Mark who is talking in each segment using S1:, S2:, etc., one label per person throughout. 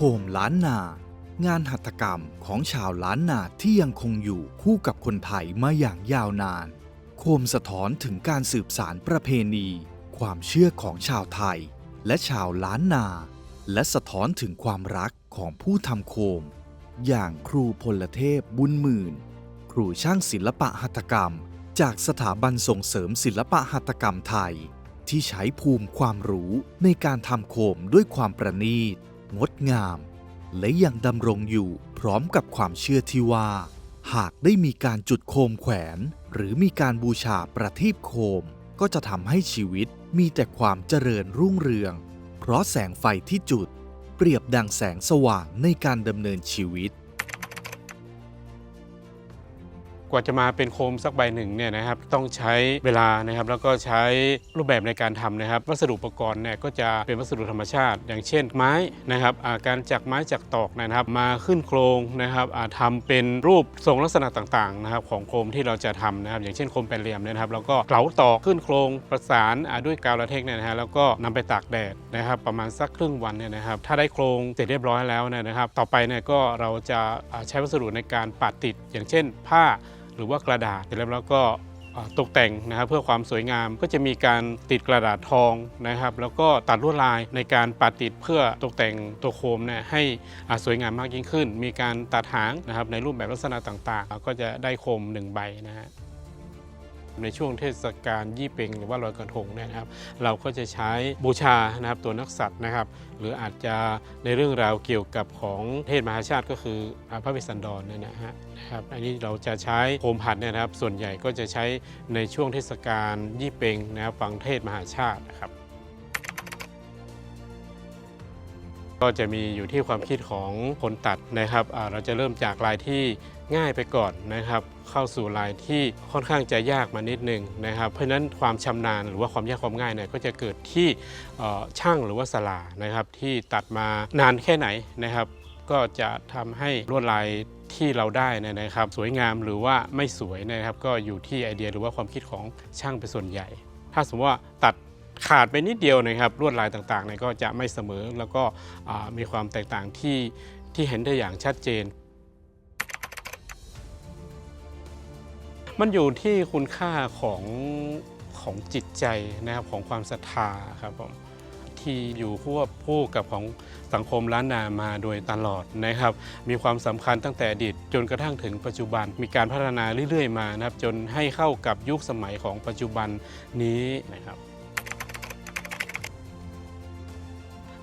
S1: โคมล้านนา งานหัตถกรรมของชาวล้านนาที่ยังคงอยู่คู่กับคนไทยมาอย่างยาวนาน โคมสะท้อนถึงการสืบสารประเพณี ความเชื่อของชาวไทย และชาวล้านนา และสะท้อนถึงความรักของผู้ทำโคม อย่างครูพลเทพบุญหมื่น ครูช่างศิลปะหัตถกรรม จากสถาบันส่งเสริมศิลปะหัตถกรรมไทยที่ใช้ภูมิความรู้ในการทำโคมด้วยความประณีต งดงาม และยังดำรงอยู่พร้อมกับความเชื่อที่ว่า หากได้มีการจุดโคมแขวน หรือมีการบูชาประทีปโคม ก็จะทำให้ชีวิตมีแต่ความเจริญรุ่งเรือง เพราะแสงไฟที่จุด เปรียบดังแสงสว่างในการดำเนินชีวิต
S2: กว่าจะมาเป็นโคมสักใบหนึ่งเนี่ยนะครับต้องใช้เวลานะครับแล้วก็ใช้รูปแบบในการทำนะครับ วัสดุอุปกรณ์เนี่ยก็จะเป็นวัสดุธรรมชาติ อย่างเช่นไม้นะครับาการจักไม้จักตอกนะครับ มาขึ้นโครงนะครับทำเป็นรูปทรงลักษณะต่างๆนะครับของโคมที่เราจะทำนะครับ อย่างเช่นโคมแปดเหลี่ยมนะครับแล้วก็เหลาตอกขึ้นโครงประสานาด้วยกาวลาเทกเนี่ยนะฮะแล้วก็นำไปตากแดดนะครับประมาณสักครึ่งวันเนี่ยนะครับถ้าได้โครงเสร็จเรียบร้อยแล้วเนี่ยนะครับ ต่อไปเนี่ยก็เราจะใช้วัสดุในการปัดติด อย่างเช่นผ้า หรือว่ากระดาษเสร็จแล้วเราก็ตกแต่งนะครับเพื่อความสวยงามก็จะมีการติดกระดาษทองนะครับ แล้วก็ตัดลวดลายในการปาติดเพื่อตกแต่งตัวโคมเนี่ยให้สวยงามมากยิ่งขึ้น มีการตัดหางนะครับในรูปแบบลักษณะต่างๆ ก็จะได้โคมหนึ่งใบนะฮะ ในช่วงเทศกาลยี่เปงหรือว่าลอยกระทงเนี่ยนะครับ เราก็จะใช้บูชานะครับตัวนักสัตว์นะครับ หรืออาจจะในเรื่องราวเกี่ยวกับของเทศมหาชาติก็คือพระเวสสันดรเนี่ยนะฮะนะครับอันนี้เราจะใช้โคมผัดเนี่ยนะครับ ส่วนใหญ่ก็จะใช้ในช่วงเทศกาลยี่เปงนะครับฟังเทศมหาชาตินะครับ ก็จะมีอยู่ที่ความคิดของคนตัดนะครับ เราจะเริ่มจากลายที่ง่ายไปก่อนนะครับ เข้าสู่ลายที่ค่อนข้างจะยากมานิดนึงนะครับ เพราะฉะนั้นความชำนาญหรือว่าความยากความง่ายเนี่ยก็จะเกิดที่ช่างหรือว่าสลานะครับ ที่ตัดมานานแค่ไหนนะครับ ก็จะทำให้ลวดลายที่เราได้นะครับ สวยงามหรือว่าไม่สวยนะครับ ก็อยู่ที่ไอเดียหรือว่าความคิดของช่างเป็นส่วนใหญ่ ถ้าสมมติว่าตัด ขาดไปนิดเดียวนะครับลวดลายต่างๆเนี่ยก็จะไม่เสมอแล้วก็มีความแตกต่างที่ที่เห็นได้อย่างชัดเจน มันอยู่ที่คุณค่าของของจิตใจนะครับของความศรัทธาครับผมที่อยู่ควบคู่กับของสังคมล้านนามาโดยตลอดนะครับ มีความสำคัญตั้งแต่อดีตจนกระทั่งถึงปัจจุบันมีการพัฒนาเรื่อยๆมานะครับ จนให้เข้ากับยุคสมัยของปัจจุบันนี้นะครับ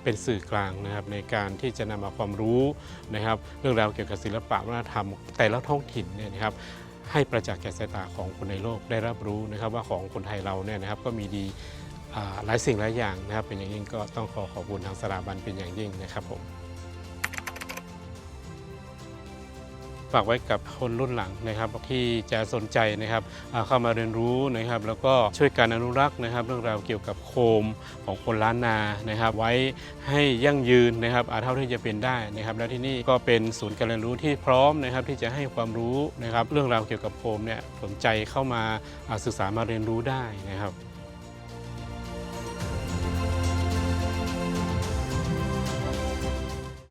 S2: เป็นสื่อกลางนะครับในการที่จะนำเอาความรู้นะครับเรื่องราวเกี่ยวกับศิลปะวัฒนธรรม แต่ละท้องถิ่นเนี่ยนะครับให้ประจักษ์แก่สายตาของคนในโลกได้รับรู้นะครับว่าของคนไทยเราเนี่ยนะครับก็มีดีหลายสิ่งหลายอย่างนะครับเป็นอย่างยิ่งก็ต้องขอขอบคุณทางสถาบันเป็นอย่างยิ่งนะครับผม ฝากไว้กับคนรุ่นหลังนะครับที่จะสนใจนะครับเข้ามาเรียนรู้นะครับ แล้วก็ช่วยการอนุรักษ์นะครับ เรื่องราวเกี่ยวกับโคมของคนล้านนานะครับ ไว้ให้ยั่งยืนนะครับอาเท่าที่จะเป็นได้นะครับ แล้วที่นี่ก็เป็นศูนย์การเรียนรู้ที่พร้อมนะครับ ที่จะให้ความรู้นะครับ เรื่องราวเกี่ยวกับโคมเนี่ยสนใจเข้ามาศึกษามาเรียนรู้ได้นะครับ